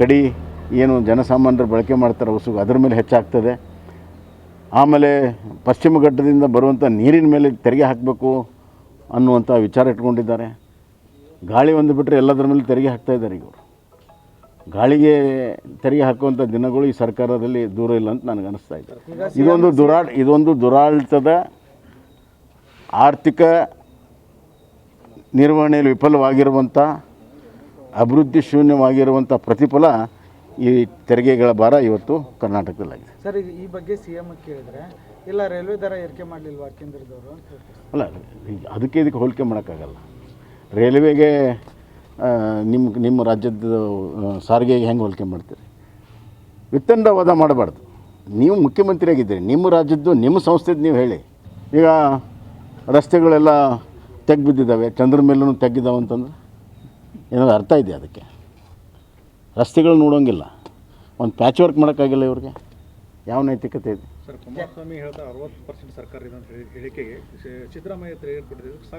ಕಡಿ ಏನು ಜನಸಾಮಾನ್ಯರು ಬಳಕೆ ಮಾಡ್ತಾರೆ ಉಸುಗು ಅದರ ಮೇಲೆ ಹೆಚ್ಚಾಗ್ತದೆ. ಆಮೇಲೆ ಪಶ್ಚಿಮ ಘಟ್ಟದಿಂದ ಬರುವಂಥ ನೀರಿನ ಮೇಲೆ ತೆರಿಗೆ ಹಾಕಬೇಕು ಅನ್ನುವಂಥ ವಿಚಾರ ಇಟ್ಕೊಂಡಿದ್ದಾರೆ. ಗಾಳಿ ಒಂದು ಬಿಟ್ಟರೆ ಎಲ್ಲದರ ಮೇಲೆ ತೆರಿಗೆ ಹಾಕ್ತಾ ಇದ್ದಾರೆ ಈಗ ಗಾಳಿಗೆ ತೆರಿಗೆ ಹಾಕುವಂಥ ದಿನಗಳು ಈ ಸರ್ಕಾರದಲ್ಲಿ ದೂರ ಇಲ್ಲ ಅಂತ ನನಗೆ ಅನಿಸ್ತಾ ಇದೆ. ಇದೊಂದು ದುರಾ ಇದೊಂದು ದುರಾಡಳಿತದ ಆರ್ಥಿಕ ನಿರ್ವಹಣೆಯಲ್ಲಿ ವಿಫಲವಾಗಿರುವಂಥ ಅಭಿವೃದ್ಧಿ ಶೂನ್ಯವಾಗಿರುವಂಥ ಪ್ರತಿಫಲ ಈ ತೆರಿಗೆಗಳ ಭಾರ ಇವತ್ತು ಕರ್ನಾಟಕದಲ್ಲಾಗಿದೆ. ಸರ್ ಈಗ ಈ ಬಗ್ಗೆ ಸಿ ಎಂ ಕೇಳಿದ್ರೆ ಇಲ್ಲ ರೈಲ್ವೆ ದರ ಏರಿಕೆ ಮಾಡಲಿಲ್ವಾ ಕೇಂದ್ರದವರು? ಅಂತ ಹೇಳ್ತಾರೆ ಅಲ್ಲ ಅದಕ್ಕೆ ಇದಕ್ಕೆ ಹೋಲಿಕೆ ಮಾಡೋಕ್ಕಾಗಲ್ಲ. ರೈಲ್ವೆಗೆ ನಿಮ್ಮ ನಿಮ್ಮ ರಾಜ್ಯದ ಸಾರಿಗೆಗೆ ಹೆಂಗೆ ಹೋಲಿಕೆ ಮಾಡ್ತೀರಿ? ವಿತ್ತಂಡವಾದ ಮಾಡಬಾರ್ದು. ನೀವು ಮುಖ್ಯಮಂತ್ರಿಯಾಗಿದ್ದೀರಿ ನಿಮ್ಮ ರಾಜ್ಯದ್ದು ನಿಮ್ಮ ಸಂಸ್ಥೆದು ನೀವು ಹೇಳಿ. ಈಗ ರಸ್ತೆಗಳೆಲ್ಲ ತೆಗ್ದು ಬಿದ್ದಿದ್ದಾವೆ ಚಂದ್ರ ಮೇಲೂ ತೆಗ್ಗಿದ್ದಾವೆ ಅಂತಂದ್ರೆ ಏನಾದ್ರು ಅರ್ಥ ಇದೆ ಅದಕ್ಕೆ? ರಸ್ತೆಗಳು ನೋಡೋಂಗಿಲ್ಲ. ಒಂದು ಪ್ಯಾಚ್ ವರ್ಕ್ ಮಾಡೋಕ್ಕಾಗಿಲ್ಲ ಇವ್ರಿಗೆ? ಯಾವ ನೈತಿಕತೆ ಇದೆ? ಸರ್ ಕುಮಾರಸ್ವಾಮಿ ಹೇಳ್ತಾ ಅರವತ್ತು ಪರ್ಸೆಂಟ್ ಸರ್ಕಾರ ಇದೆ ಅಂತ ಹೇಳಿ ಹೇಳಿಕೆಗೆ ಸಿದ್ದರಾಮಯ್ಯ